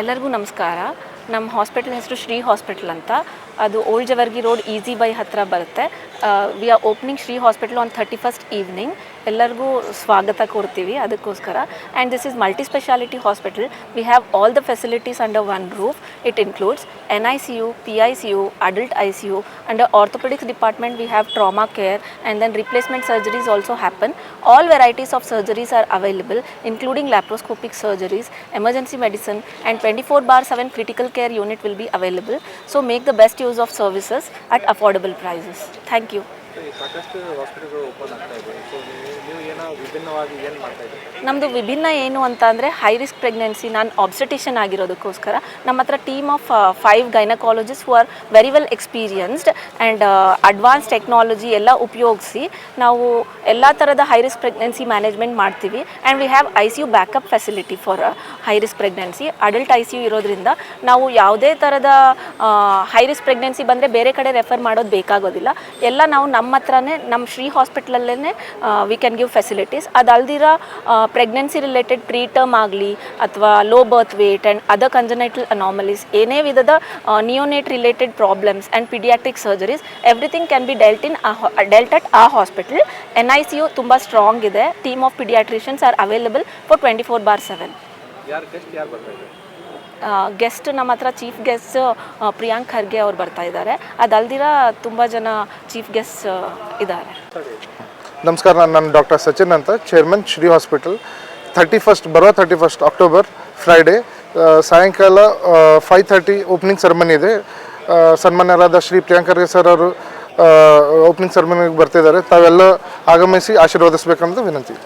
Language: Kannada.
ಎಲ್ಲರಿಗೂ ನಮಸ್ಕಾರ. ನಮ್ಮ ಹಾಸ್ಪಿಟಲ್ ಹೆಸರು ಶ್ರೀ ಹಾಸ್ಪಿಟಲ್ ಅಂತ. ಅದು ಓಲ್ಡ್ ಜವರ್ಗಿ ರೋಡ್ ಈಸಿ ಬೈ ಹತ್ತಿರ ಬರುತ್ತೆ. We are opening Shri hospital on thirty first evening ಎಲ್ಲರಿಗೂ ಸ್ವಾಗತ ಕೊಡ್ತೀವಿ ಅದಕ್ಕೋಸ್ಕರ and this is multi speciality hospital we have all the facilities under one roof it includes N I C U P I C U adult I C U under orthopaedics department we have trauma care and then replacement surgeries also happen. All varieties of surgeries are available including laparoscopic surgeries, emergency medicine and 24 bar 7 critical care unit will be available. So make the best use of services at affordable prices. Thank you. So ಈ ಸಾಕಷ್ಟು ಹಾಸ್ಪಿಟಲ್ಗಳು ಓಪನ್ ಆಗ್ತಾ ಇದೆ ಸೊ ನೀವು ನೀವು ಏನೋ ವಿಭಿನ್ನವಾಗಿ ಏನು ಮಾಡ್ತಾ ನಮ್ಮದು ವಿಭಿನ್ನ ಏನು ಅಂತ ಅಂದರೆ ಹೈ ರಿಸ್ಕ್ ಪ್ರೆಗ್ನೆನ್ಸಿ ನಾನು ಆಬ್ಸೆಟಿಷನ್ ಆಗಿರೋದಕ್ಕೋಸ್ಕರ ನಮ್ಮ ಹತ್ರ team of five gynaecologist who are very well experienced and advance technology ಎಲ್ಲ ಉಪಯೋಗಿಸಿ ನಾವು ಎಲ್ಲ ಥರದ ಹೈ ರಿಸ್ಕ್ ಪ್ರೆಗ್ನೆನ್ಸಿ ಮ್ಯಾನೇಜ್ಮೆಂಟ್ ಮಾಡ್ತೀವಿ. And we have I C U backup facility for high risk pregnancy adult I C U ಇರೋದ್ರಿಂದ ನಾವು ಯಾವುದೇ ಥರದ ಹೈ ರಿಸ್ಕ್ ಪ್ರೆಗ್ನೆನ್ಸಿ ಬಂದರೆ ಬೇರೆ ಕಡೆ ರೆಫರ್ ಮಾಡೋದು ಬೇಕಾಗೋದಿಲ್ಲ. ಎಲ್ಲ ನಾವು ನಮ್ಮ ಹತ್ರನೇ, ನಮ್ಮ ಶ್ರೀ ಹಾಸ್ಪಿಟ್ಲಲ್ಲೇ ವಿ ಕ್ಯಾನ್ ಗಿವ್ ಫೆಸಿಲಿಟೀಸ್ ಅದಲ್ದಿರ ಪ್ರೆಗ್ನೆನ್ಸಿ ರಿಲೇಟೆಡ್ ಪ್ರೀಟರ್ಮ್ ಆಗಲಿ ಅಥವಾ low birth weight and other congenital anomalies ಏನೇ ವಿಧದ neonate related problems and paediatric surgeries everything can be dealt in dealt at a hospital N I C U ತುಂಬ ಸ್ಟ್ರಾಂಗ್ ಇದೆ. Team of paediatricians are available for twenty four bar seven guest ನಮ್ಮ ಹತ್ರ ಚೀಫ್ ಗೆಸ್ಟ್ ಪ್ರಿಯಾಂಕ್ ಖರ್ಗೆ ಅವ್ರು ಬರ್ತಾ ಇದ್ದಾರೆ. ಅದಲ್ದಿರ ತುಂಬ ಜನ ಚೀಫ್ ಗೆಸ್ಟ್ ಇದ್ದಾರೆ. ನಮಸ್ಕಾರ, ನಾನು ನಾನು ಡಾಕ್ಟರ್ ಸಚಿನ್ ಅಂತ chairman Shri hospital thirty first ಬರೋ ಥರ್ಟಿ ಫಸ್ಟ್ ಅಕ್ಟೋಬರ್ ಫ್ರೈಡೇ ಸಾಯಂಕಾಲ ಫೈವ್ ಥರ್ಟಿ ಓಪನಿಂಗ್ ಸೆರೆಮನಿ ಇದೆ. ಸನ್ಮಾನ್ಯರಾದ ಶ್ರೀ ಪ್ರಿಯಾಂಕರ್ಗೆ ಸರ್ ಅವರು ಓಪನಿಂಗ್ ಸೆರೆಮನಿಗೆ ಬರ್ತಿದ್ದಾರೆ. ತಾವೆಲ್ಲ ಆಗಮಿಸಿ ಆಶೀರ್ವದಿಸಬೇಕಂತ ವಿನಂತಿ.